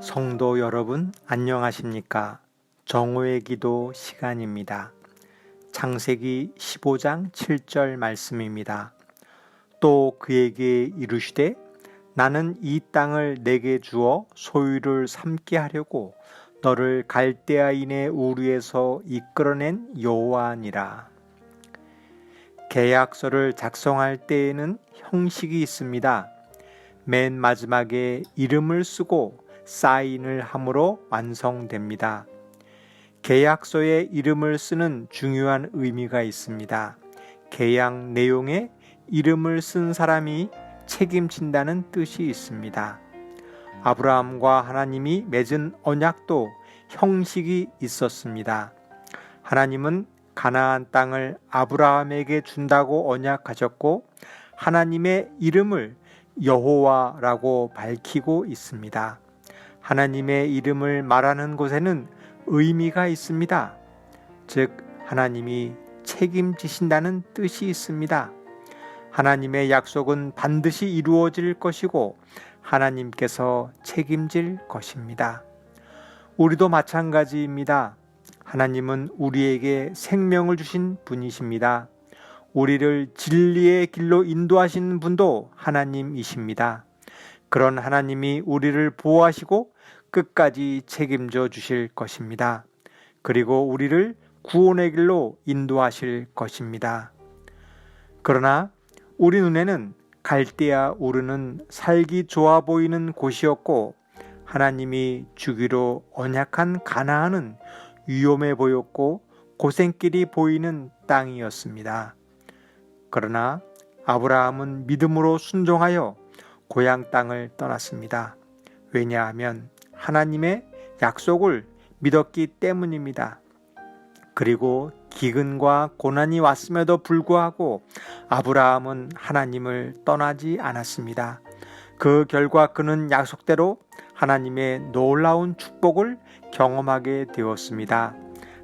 성도 여러분 안녕하십니까? 정오의 기도 시간입니다. 창세기 15장 7절 말씀입니다. 또 그에게 이르시되 나는 이 땅을 내게 주어 소유를 삼게 하려고 너를 갈대아인의 우르에서 이끌어낸 여호와니라. 계약서를 작성할 때에는 형식이 있습니다. 맨 마지막에 이름을 쓰고 사인을 함으로 완성됩니다. 계약서에 이름을 쓰는 중요한 의미가 있습니다. 계약 내용에 이름을 쓴 사람이 책임진다는 뜻이 있습니다. 아브라함과 하나님이 맺은 언약도 형식이 있었습니다. 하나님은 가나안 땅을 아브라함에게 준다고 언약하셨고 하나님의 이름을 여호와라고 밝히고 있습니다. 하나님의 이름을 말하는 곳에는 의미가 있습니다. 즉, 하나님이 책임지신다는 뜻이 있습니다. 하나님의 약속은 반드시 이루어질 것이고 하나님께서 책임질 것입니다. 우리도 마찬가지입니다. 하나님은 우리에게 생명을 주신 분이십니다. 우리를 진리의 길로 인도하시는 분도 하나님이십니다. 그런 하나님이 우리를 보호하시고 끝까지 책임져 주실 것입니다. 그리고 우리를 구원의 길로 인도하실 것입니다. 그러나 우리 눈에는 갈대아 우르는 살기 좋아 보이는 곳이었고 하나님이 주기로 언약한 가나안은 위험해 보였고 고생길이 보이는 땅이었습니다. 그러나 아브라함은 믿음으로 순종하여 고향 땅을 떠났습니다. 왜냐하면 하나님의 약속을 믿었기 때문입니다. 그리고 기근과 고난이 왔음에도 불구하고 아브라함은 하나님을 떠나지 않았습니다. 그 결과 그는 약속대로 하나님의 놀라운 축복을 경험하게 되었습니다.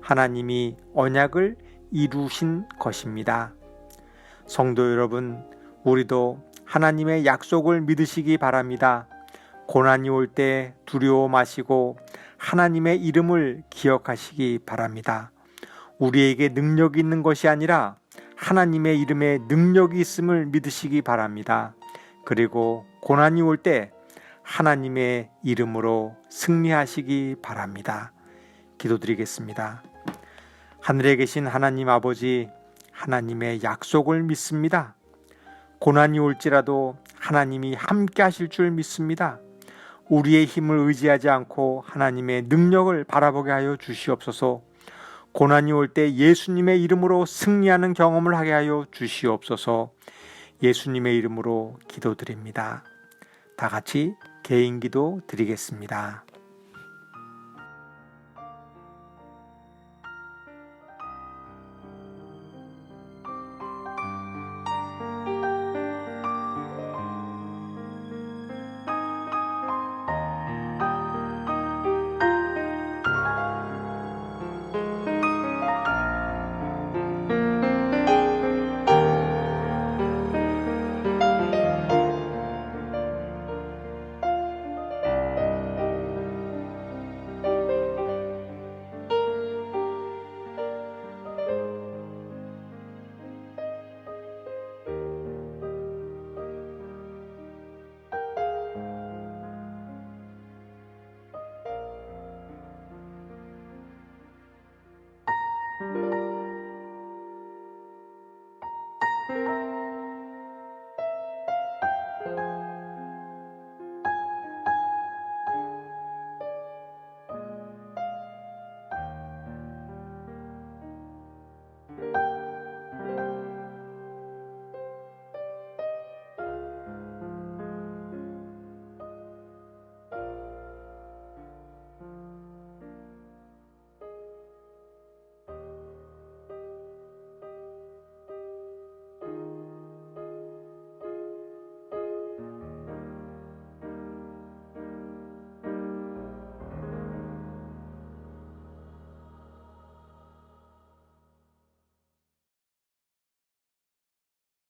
하나님이 언약을 이루신 것입니다. 성도 여러분, 우리도 하나님의 약속을 믿으시기 바랍니다. 고난이 올 때 두려워 마시고 하나님의 이름을 기억하시기 바랍니다. 우리에게 능력이 있는 것이 아니라 하나님의 이름에 능력이 있음을 믿으시기 바랍니다. 그리고 고난이 올 때 하나님의 이름으로 승리하시기 바랍니다. 기도드리겠습니다. 하늘에 계신 하나님 아버지, 하나님의 약속을 믿습니다. 고난이 올지라도 하나님이 함께 하실 줄 믿습니다. 우리의 힘을 의지하지 않고 하나님의 능력을 바라보게 하여 주시옵소서. 고난이 올 때 예수님의 이름으로 승리하는 경험을 하게 하여 주시옵소서. 예수님의 이름으로 기도드립니다. 다 같이 개인 기도 드리겠습니다.